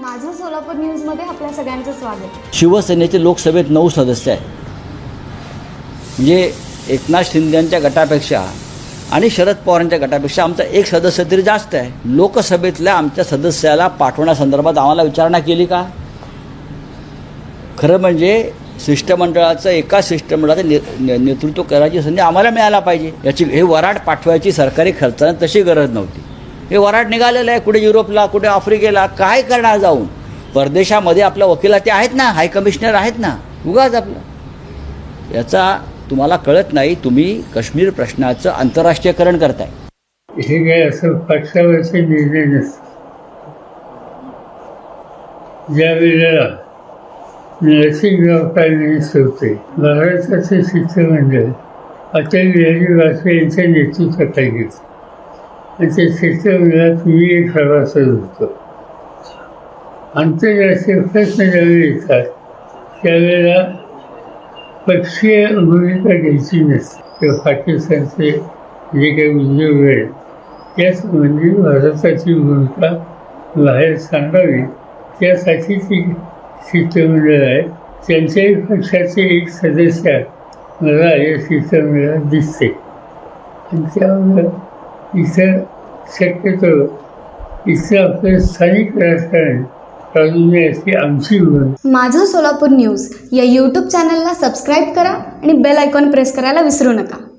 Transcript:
माझं सोलापूर न्यूजमध्ये आपल्या सगळ्यांचं स्वागत. शिवसेनेचे लोकसभेत नऊ सदस्य आहेत. म्हणजे एकनाथ शिंदेच्या गटापेक्षा आणि शरद पवारांच्या गटापेक्षा आमचा एक सदस्य तरी जास्त आहे. लोकसभेतल्या आमच्या सदस्याला पाठवण्यासंदर्भात आम्हाला विचारणा केली का? खरं म्हणजे शिष्टमंडळाचं एका शिष्टमंडळाचं ने ने- नेतृत्व करायची संधी आम्हाला मिळायला पाहिजे. याची हे वराड पाठवायची सरकारी खर्चानं तशी गरज नव्हती. हे वराड निघालेलं आहे कुठे युरोपला कुठे आफ्रिकेला काय करणार जाऊन? परदेशामध्ये आपल्या वकिला ते आहेत ना हाय कमिशनर आहेत ना. उगाच आपलं. याचा तुम्हाला कळत नाही तुम्ही काश्मीर प्रश्नाचं आंतरराष्ट्रीयकरण करताय. हे काय असं पक्षावरचे निर्णय नसतात ज्या वेळेला नर्सिंग कारखाने सुरते महाराष्ट्राचे शिष्टमंडळ म्हणजे अटल बिहारी वाजपेयी यांच्या नेतृत्वाखाली. घेतलं आणि त्या शिष्टमंडळात मी एक सभासद होतो. आंतरराष्ट्रीय प्रश्न ज्यावेळी येतात त्यावेळेला पक्षीय भूमिका घ्यायची नसते. किंवा पाकिस्तानचे जे काही उद्योग आहेत यासंबंधी म्हणजे भारताची भूमिका बाहेर सांगावी त्यासाठी ती शिष्टमंडळ आहे. त्यांच्याही पक्षाचे एक सदस्य मला या शिष्टमंडळात दिसते. आणि त्यामुळं इथं शक्यतो इथं आपलं स्थानिक राजकारण काढून नये आमची माझं सोलापूर न्यूज या यूट्यूब चॅनलला सबस्क्राईब करा आणि बेल आयकॉन प्रेस करायला विसरू नका.